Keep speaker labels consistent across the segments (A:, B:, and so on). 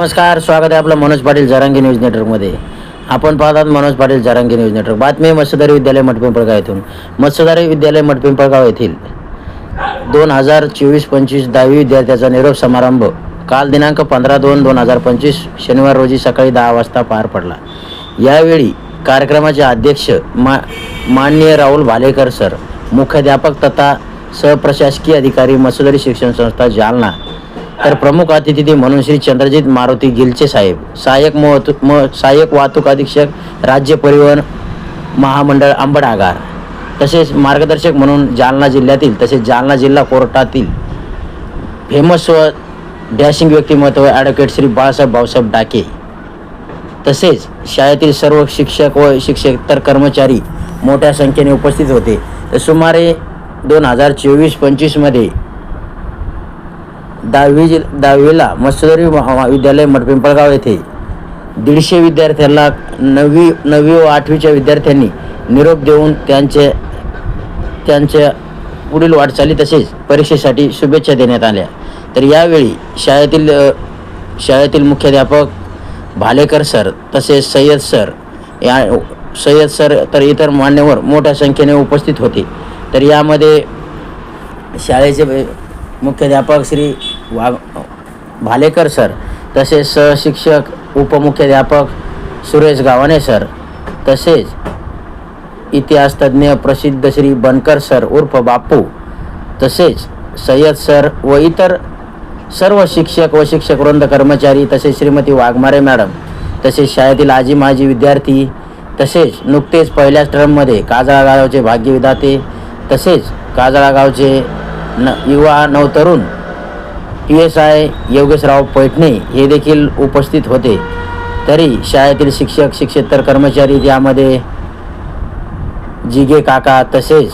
A: नमस्कार स्वागत आहे आपलं मनोज पाटील जरांगी न्यूज नेटवर्कमध्ये. आपण पाहतात मनोज पाटील जरांगी न्यूज नेटवर्क. बातमी मत्स्यधारी विद्यालय मठपिंपळगाव येथून. मत्स्यधारी विद्यालय मठपिंपळगाव येथील दोन हजार चोवीस पंचवीस दहावी विद्यार्थ्याचा निरोप समारंभ काल दिनांक पंधरा दोन दोन हजार पंचवीस शनिवार रोजी सकाळी दहा वाजता पार पडला. यावेळी कार्यक्रमाचे अध्यक्ष मा माननीय राहुल भालेकर सर मुख्याध्यापक तथा सहप्रशासकीय अधिकारी मत्स्यधारी शिक्षण संस्था जालना तर प्रमुख अतिथी म्हणून श्री चंद्रजित मारुती गिलचे साहेब. सहाय्यक महतू म सहाय्यक वाहतूक अधीक्षक राज्य परिवहन महामंडळ अंबड आगार तसेच मार्गदर्शक म्हणून जालना जिल्ह्यातील तसेच जालना जिल्हा कोर्टातील फेमस व डॅशिंग व्यक्तिमत्व ॲडव्होकेट श्री बाळासाहेब भाऊसाहेब डाके. तसेच शाळेतील सर्व शिक्षक व शिक्षकेतर कर्मचारी मोठ्या संख्येने उपस्थित होते. तर सुमारे दोन हजार चोवीस पंचवीसमध्ये दहावी जि दहावीला मत्स्यधरी महाविद्यालय मठपिंपळगाव येथे दीडशे विद्यार्थ्यांना नववी नववी व आठवीच्या विद्यार्थ्यांनी निरोप देऊन त्यांचे त्यांच्या पुढील वाटचाली तसेच परीक्षेसाठी शुभेच्छा देण्यात आल्या. तर यावेळी शाळेतील शाळेतील मुख्याध्यापक भालेकर सर तसेच सय्यद सर या सय्यद सर तर इतर मान्यवर मोठ्या संख्येने उपस्थित होते. तर यामध्ये शाळेचे मुख्याध्यापक श्री वाघ भालेकर सर तसेच सहशिक्षक उपमुख्याध्यापक सुरेश गावाने सर तसेच इतिहासतज्ज्ञ प्रसिद्ध श्री बनकर सर उर्फ बापू तसेच सय्यद सर व इतर सर्व शिक्षक व शिक्षक वृंद कर्मचारी तसेच श्रीमती वाघमारे मॅडम तसेच शाळेतील आजी माजी विद्यार्थी तसेच नुकतेच पहिल्याच टर्ममध्ये काजळा गावचे भाग्यविधाते तसेच काजळा गावचे न युवा नवतरुण P S I Yogeshrao Paithane हे देखील उपस्थित होते. तरी शाळेतील शिक्षक शिक्षेतर कर्मचारी यामध्ये जिगे काका तसेच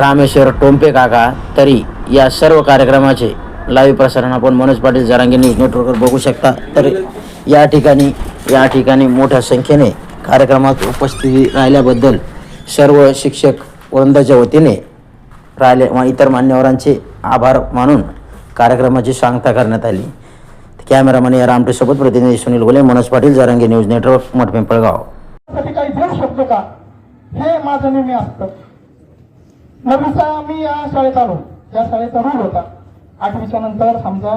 A: रामेश्वर टोंपे काका तरी या सर्व कार्यक्रमाचे लाईव्ह प्रसारण आपण मनोज पाटील जरांगी न्यूज नेटवर्कवर बघू शकता. तर या ठिकाणी या ठिकाणी मोठ्या संख्येने कार्यक्रमात उपस्थिती राहिल्याबद्दल सर्व शिक्षक वृंदाच्या वतीने राहिले व इतर मान्यवरांचे आभार मानून कार्यक्रमाची सांगता करण्यात आली. कॅमेरामन या रामटेसोबत प्रतिनिधी सुनील गोले मनोज पाटील जरांगे न्यूज नेटवर्क मठपिंपळगाव.
B: साठी काही देऊ शकतो का? हे माझं नेहमी असतं. नवीचा मी या शाळेत आलो. या शाळेचा रूल होता. आठवीच्या नंतर समजा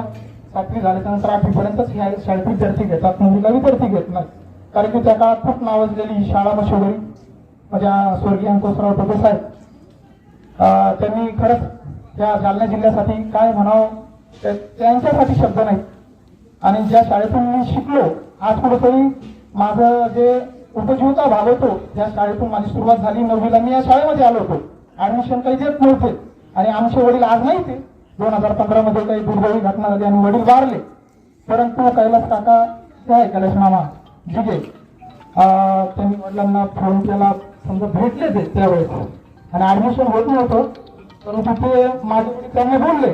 B: सातवी झाल्याच्यानंतर आठवीपर्यंतच ह्या शाळेत विद्यार्थी घेतात. म्हणजे मुलीला विद्यार्थी घेत नाही. कारण की त्या काळात खूप नावाजलेली शाळा मशोगरी माझ्या स्वर्गीय अंकुशराव टोपे साहेब. त्यांनी खरंच या जालना जिल्ह्यासाठी काय म्हणावं? त्या- त्यांच्यासाठी शब्द नाही आणि ज्या शाळेतून मी शिकलो आज कुठेतरी माझं जे उपजीविका होतो त्या शाळेतून माझी सुरुवात झाली नववीला मी या शाळेमध्ये आलो होतो. ऍडमिशन काही देत नव्हते. आणि आमचे वडील आज नाही ते. दोन हजार पंधरा मध्ये काही दुर्दैवी घटना झाली आणि वडील वारले. परंतु कैलास काका काय कैलास मामा जिगे. त्यांनी वडिलांना फोन केला. समजा भेटले ते त्यावेळेस. आणि ऍडमिशन होत नव्हतं परंतु ते माझे त्यांना त्यांनी बोलले.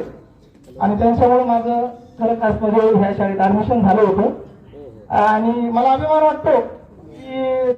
B: आणि त्यांच्यामुळे माझं खरं म्हणजे ह्या शाळेत ऍडमिशन झालं होतं. आणि मला अभिमान वाटतो की